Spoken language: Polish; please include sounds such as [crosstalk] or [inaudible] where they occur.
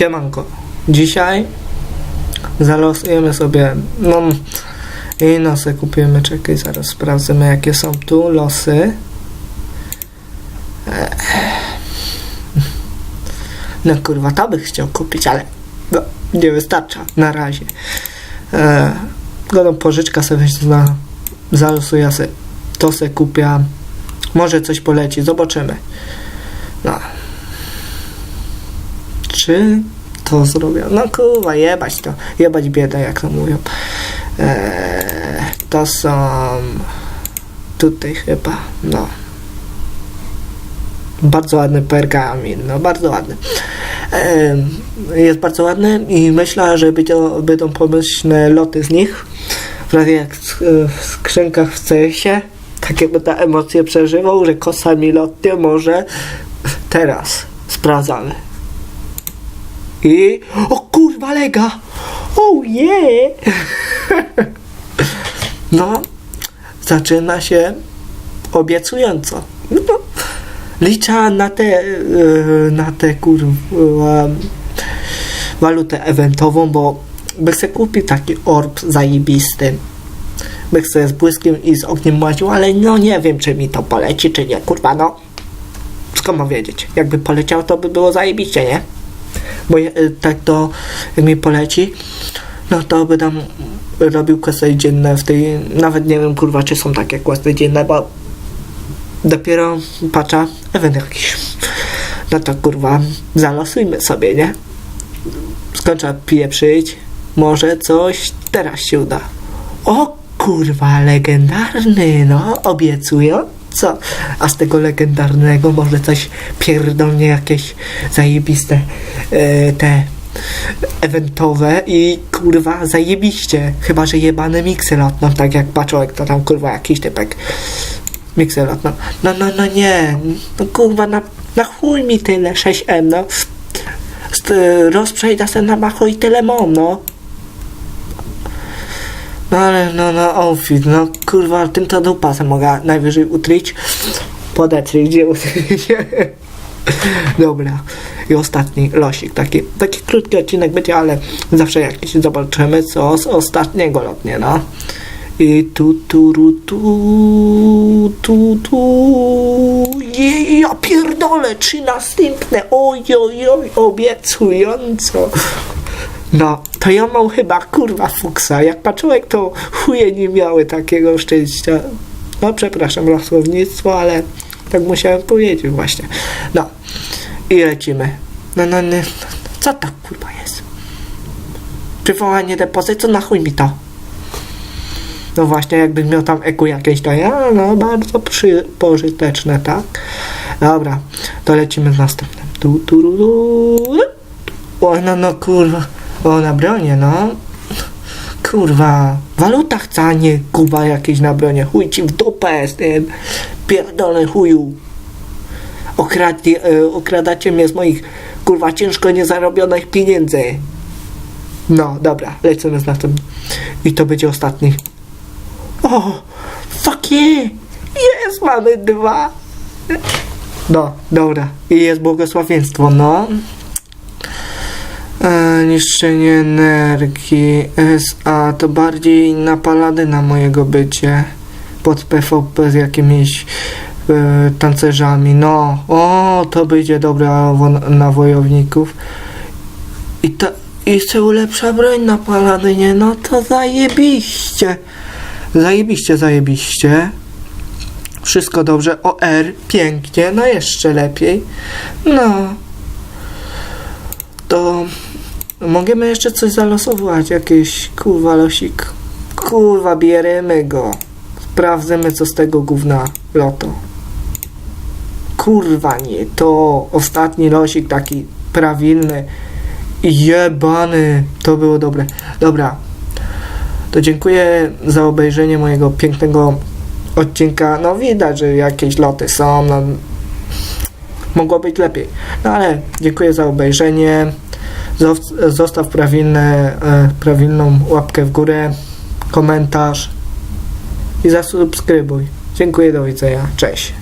Siemanko. Dzisiaj zalosujemy sobie, no i nosy kupimy, czekaj, zaraz sprawdzimy jakie są tu losy. No kurwa, to bych chciał kupić, ale no, nie wystarcza na razie. E, pożyczka sobie na zalosuję se, to se kupię. Może coś poleci, zobaczymy. No. Czy to zrobią? No kurwa, jebać to. Jebać biedę, jak to mówią. Eee, to są... Tutaj chyba, no. Bardzo ładny pergamin, no bardzo ładny. Eee, jest bardzo ładny i myślę, że będą, będą pomyślne loty z nich. Prawie jak w, skrzynkach w CS-ie. Tak jakby ta emocje przeżywał, że kosami lotnie może teraz sprawdzamy. I... O kurwa lega! Oh yeah! [laughs] no, zaczyna się obiecująco. No, liczę na te, yy, na te kurwa walutę eventową, bo by chcę kupić taki orb zajebisty. By chcę z błyskiem i z ogniem łaził, ale no nie wiem, czy mi to poleci, czy nie, kurwa, no. Skąd wiedzieć? Jakby poleciał, to by było zajebiście, nie? Bo y, tak to, jak mi poleci, no to tam robił questy dzienne w tej, nawet nie wiem, kurwa, czy są takie questy dzienne, bo dopiero patrzę, event jakiś. No to kurwa, zalosujmy sobie, nie? Skończę pieprzyć, może coś teraz się uda. O kurwa, legendarny, no, obiecująco. A z tego legendarnego może coś pierdolnie jakieś zajebiste te eventowe i kurwa zajebiście. Chyba, że jebany mikselot, no tak jak patrzołek, to tam kurwa jakiś typek mikselot, no. No, no, no nie, no kurwa, na, na chuj mi tyle, 6M, no. St- rozprzejdę se na macho i tyle mam, no. No ale no, no, outfit, no kurwa, tym to dupa se mogę najwyżej utryć. Podetrzyć, gdzie utryć. [laughs] [laughs] Dobra. I ostatni losik, taki, taki krótki odcinek będzie, ale zawsze jakiś zobaczymy, co z ostatniego lotnie, no. I tu, tu, ru, tu, tu, tu. Je, ja pierdolę, czy następne, oj, oj, oj, obiecująco. No, to ja mam chyba kurwa fuksa. Jak patrzyłek, to chuje nie miały takiego szczęścia. No, przepraszam za ale tak musiałem powiedzieć właśnie. No, i lecimy. No, no, no, co to kurwa jest? Przywołanie depozytu, na chuj mi to. No właśnie, jakbym miał tam eku jakieś, to ja, no bardzo przy, pożyteczne, tak? Dobra, to lecimy z następnym. Tu, tu, ru, ru. O, no, no, kurwa. O, na bronie, no. Kurwa. Waluta chce, a nie kuba jakieś na bronie. Chuj ci w dupę z tym. Pierdolę chuju. Okradnie, e, okradacie mnie z moich, kurwa, ciężko niezarobionych pieniędzy. No, dobra, lecimy z następnym. I to będzie ostatni. O, fuck yeah! Jest, mamy dwa. No, dobra. I jest błogosławieństwo, no. E, niszczenie energii SA to bardziej na paladyna mojego bycie pod PvP z jakimiś e, tancerzami. No, o, to będzie dobre na wojowników. I to jeszcze ulepsza broń na paladynie. No to zajebiście. Zajebiście, zajebiście. Wszystko dobrze. OR, pięknie, no jeszcze lepiej. No. To możemy jeszcze coś zalosować, jakieś kurwa losik. Kurwa, bierzemy go. Sprawdzimy co z tego gówna loto. Kurwa nie, to ostatni losik taki prawilny. Jebany, to było dobre. Dobra, to dziękuję za obejrzenie mojego pięknego odcinka. No widać, że jakieś loty są, no mogło być lepiej. No ale dziękuję za obejrzenie. Zostaw prawilne, e, prawilną łapkę w górę, komentarz i zasubskrybuj. Dziękuję, do widzenia. Cześć.